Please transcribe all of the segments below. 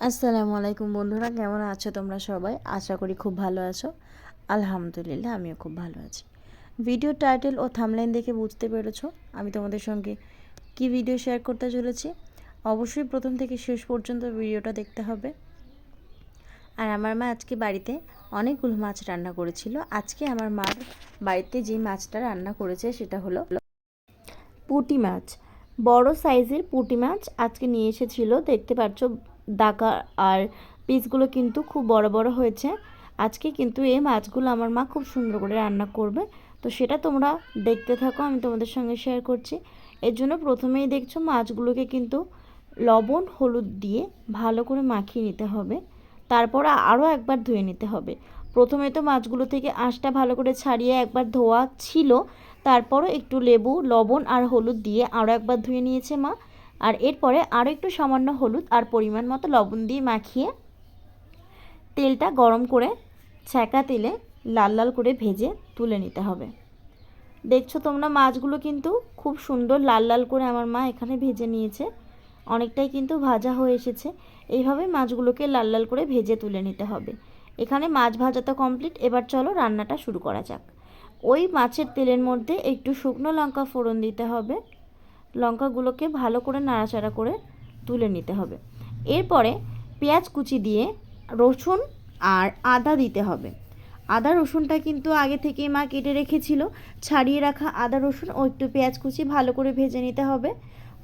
আসসালামু আলাইকুম বন্ধুরা, কেমন আছো তোমরা সবাই? আশা করি খুব ভালো আছো। আলহামদুলিল্লাহ, আমিও খুব ভালো আছি। ভিডিও টাইটেল ও থামলাইন দেখে বুঝতে পেরেছ আমি তোমাদের সঙ্গে কি ভিডিও শেয়ার করতে চলেছি? অবশ্যই প্রথম থেকে শেষ পর্যন্ত ভিডিওটা দেখতে হবে। আর আমার মা আজকে বাড়িতে অনেকগুলো মাছ রান্না করেছিল। আজকে আমার মার বাড়িতে যে মাছটা রান্না করেছে সেটা হলো পুঁটি মাছ। বড় সাইজের পুঁটি মাছ আজকে নিয়ে এসেছিল। দেখতে পাচ্ছ দাকা আর পিসগুলো কিন্তু খুব বড় বড় হয়েছে। আজকে কিন্তু এই মাছগুলো আমার মা খুব সুন্দর করে রান্না করবে। তো সেটা তোমরা দেখতে থাকো, আমি তোমাদের সঙ্গে শেয়ার করছি। এর জন্য প্রথমেই দেখছ মাছগুলোকে কিন্তু লবণ, হলুদ দিয়ে ভালো করে মাখিয়ে নিতে হবে। তারপর আরও একবার ধুয়ে নিতে হবে। প্রথমে তো মাছগুলো থেকে আঁশটা ভালো করে ছাড়িয়ে একবার ধোয়া ছিল। তারপরও একটু লেবু, লবণ আর হলুদ দিয়ে আরও একবার ধুয়ে নিয়েছে মা। আর এরপরে আরও একটু সামান্য হলুদ আর পরিমাণ মতো লবণ দিয়ে মাখিয়ে তেলটা গরম করে ছ্যাঁকা তেলে লাল লাল করে ভেজে তুলে নিতে হবে। দেখছ তোমরা, মাছগুলো কিন্তু খুব সুন্দর লাল লাল করে আমার মা এখানে ভেজে নিয়েছে। অনেকটাই কিন্তু ভাজা হয়ে এসেছে। এইভাবে মাছগুলোকে লাল লাল করে ভেজে তুলে নিতে হবে। এখানে মাছ ভাজা তো কমপ্লিট, এবার চলো রান্নাটা শুরু করা যাক। ওই মাছের তেলের মধ্যে একটু শুকনো লঙ্কা ফোড়ন দিতে হবে। লঙ্কাগুলোকে ভালো করে নাড়াচাড়া করে তুলে নিতে হবে। এরপরে পেঁয়াজ কুচি দিয়ে রসুন আর আদা দিতে হবে। আদা রসুনটা কিন্তু আগে থেকেই মা কেটে রেখেছিল। ছাড়িয়ে রাখা আদা রসুন ও একটু পেঁয়াজ কুচি ভালো করে ভেজে নিতে হবে।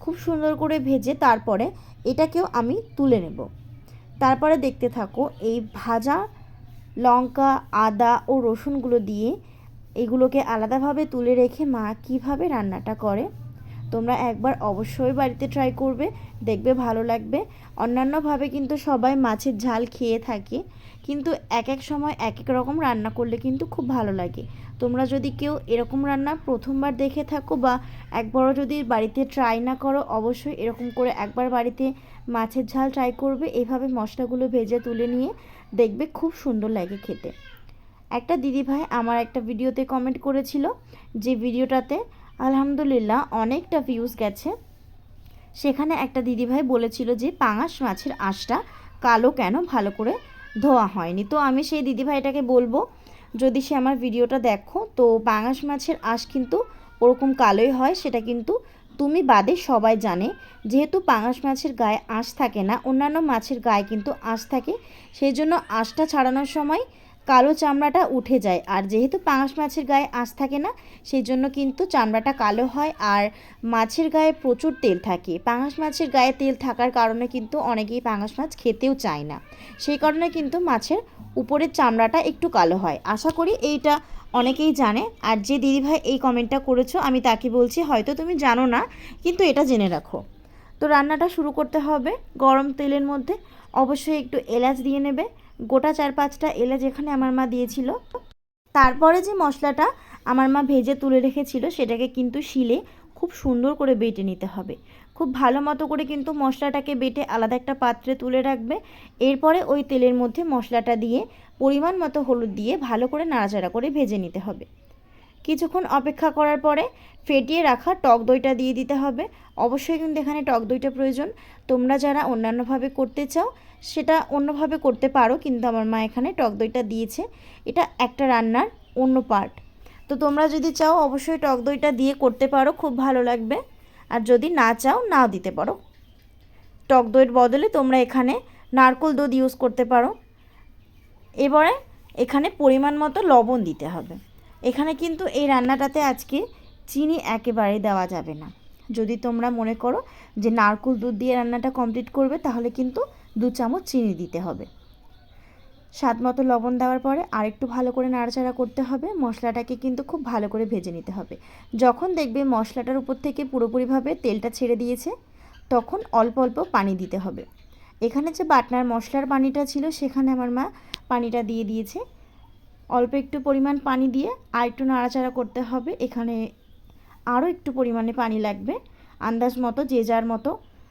খুব সুন্দর করে ভেজে তারপরে এটাকেও আমি তুলে নেব। তারপরে দেখতে থাকো, এই ভাজা লঙ্কা, আদা ও রসুনগুলো দিয়ে এগুলোকে আলাদাভাবে তুলে রেখে মা কীভাবে রান্নাটা করে তোমরা একবার অবশ্যই বাড়িতে ট্রাই করবে, দেখবে ভালো লাগবে। অন্যান্যভাবে কিন্তু সবাই মাছের ঝাল খেয়ে থাকে, কিন্তু এক এক সময় এক এক রকম রান্না করলে কিন্তু খুব ভালো লাগে। তোমরা যদি কেউ এরকম রান্না প্রথমবার দেখে থাকো বা একবারও যদি বাড়িতে ট্রাই না করো, অবশ্যই এরকম করে একবার বাড়িতে মাছের ঝাল ট্রাই করবে। এভাবে মশলাগুলো ভেজে তুলে নিয়ে দেখবে খুব সুন্দর লাগে খেতে। একটা দিদিভাই আমার একটা ভিডিওতে কমেন্ট করেছিল যে, ভিডিওটাতে আলহামদুলিল্লাহ, অনেকটা ভিউজ গেছে। সেখানে একটা দিদিভাই বলেছিল যে, পাঙাশ মাছের আঁশটা কালো কেন? ভালো করে ধোয়া হয়নি। তো আমি সেই দিদিভাইটাকে বলব, যদি সে আমার ভিডিওটা দেখো, তো পাঙাশ মাছের আঁশ কিন্তু ওরকম কালোই হয়, সেটা কিন্তু তুমি বাদে সবাই জানে। যেহেতু পাঙাশ মাছের গায়ে আঁশ থাকে না, অন্যান্য মাছের গায়ে কিন্তু আঁশ থাকে। সেই জন্য আঁশটা ছাড়ানোর সময় কালো চামড়াটা উঠে যায়। আর যেহেতু পাঙাশ মাছের গায়ে আঁশ থাকে না, সেই জন্য কিন্তু চামড়াটা কালো হয় আর মাছের গায়ে প্রচুর তেল থাকে। পাঙাশ মাছের গায়ে তেল থাকার কারণে কিন্তু অনেকেই পাঙাশ মাছ খেতেও চায় না। সেই কারণে কিন্তু মাছের উপরের চামড়াটা একটু কালো হয়। আশা করি এইটা অনেকেই জানে। আর যে দিদিভাই এই কমেন্টটা করেছ, আমি তাকে বলছি, হয়তো তুমি জানো না, কিন্তু এটা জেনে রাখো। তো রান্নাটা শুরু করতে হবে গরম তেলের মধ্যে। অবশ্যই একটু এলাচ দিয়ে নেবে। গোটা চার পাঁচটা এলাচ এখানে আমার মা দিয়েছিল। তারপরে যে মশলাটা আমার মা ভেজে তুলে রেখেছিল, সেটাকে কিন্তু শিলে খুব সুন্দর করে বেটে নিতে হবে। খুব ভালো মতো করে কিন্তু মশলাটাকে বেটে আলাদা একটা পাত্রে তুলে রাখবে। এরপরে ওই তেলের মধ্যে মশলাটা দিয়ে পরিমাণ মতো হলুদ দিয়ে ভালো করে নাড়াচাড়া করে ভেজে নিতে হবে। কিছুক্ষণ অপেক্ষা করার পরে ফেটিয়ে রাখা টক দইটা দিয়ে দিতে হবে। অবশ্যই কিন্তু এখানে টক দইটা প্রয়োজন। তোমরা যারা অন্যান্যভাবে করতে চাও, সেটা অন্যভাবে করতে পারো, কিন্তু আমার মা এখানে টক দইটা দিয়েছে। এটা একটা রান্নার অন্য পার্ট তো তোমরা যদি চাও, অবশ্যই টক দইটা দিয়ে করতে পারো, খুব ভালো লাগবে। আর যদি না চাও, নাও দিতে পারো। টক দইয়ের বদলে তোমরা এখানে নারকোল দুধ ইউজ করতে পারো। এবারে এখানে পরিমাণ মতো লবণ দিতে হবে। এখানে কিন্তু এই রান্নাটাতে আজকে চিনি একেবারে দেওয়া যাবে না। যদি তোমরা মনে করো যে নারকুল দুধ দিয়ে রান্নাটা কমপ্লিট করবে, তাহলে কিন্তু দু চামচ চিনি দিতে হবে। স্বাদ মতো লবণ দেওয়ার পরে আরেকটু ভালো করে নাড়াচাড়া করতে হবে। মশলাটাকে কিন্তু খুব ভালো করে ভেজে নিতে হবে। যখন দেখবে মশলাটার উপর থেকে পুরোপুরিভাবে তেলটা ছেড়ে দিয়েছে, তখন অল্প অল্প পানি দিতে হবে। এখানে যে বাটনার মশলার পানিটা ছিল, সেখানে আমার মা পানিটা দিয়ে দিয়েছে। অল্প একটু পরিমাণ পানি দিয়ে আর একটু নাড়াচাড়া করতে হবে। এখানে আরও একটু পরিমাণে পানি লাগবে। আন্দাজ মতো, যে যার মতো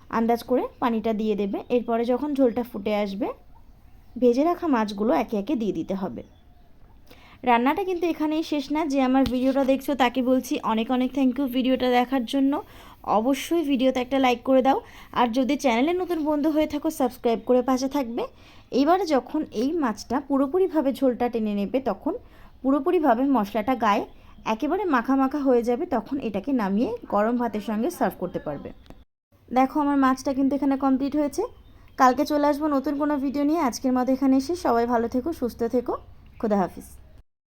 আন্দাজ করে পানিটা দিয়ে দেবে। এরপরে যখন ঝোলটা ফুটে আসবে, ভেজে রাখা মাছগুলো একে একে দিয়ে দিতে হবে। রান্নাটা কিন্তু এখানেই শেষ না। যে আমার ভিডিওটা দেখছ তাকে বলছি অনেক অনেক থ্যাংক ইউ ভিডিওটা দেখার জন্য। অবশ্যই ভিডিওতে একটা লাইক করে দাও। আর যদি চ্যানেলে নতুন বন্ধু হয়ে থাকো সাবস্ক্রাইব করে পাশে থাকবে। এইবার যখন এই মাছটা পুরোপুরিভাবে ঝোলটা টেনে নেবে, তখন পুরোপুরিভাবে মশলাটা গায়ে একেবারে মাখা মাখা হয়ে যাবে, তখন এটাকে নামিয়ে গরম ভাতের সঙ্গে সার্ভ করতে পারবে। দেখো আমার মাছটা কিন্তু এখানে কমপ্লিট হয়েছে। কালকে চলে আসব নতুন কোনো ভিডিও নিয়ে। আজকের মতো এখানে এসে সবাই ভালো থেকো, সুস্থ থেকো। খুদা হাফিজ।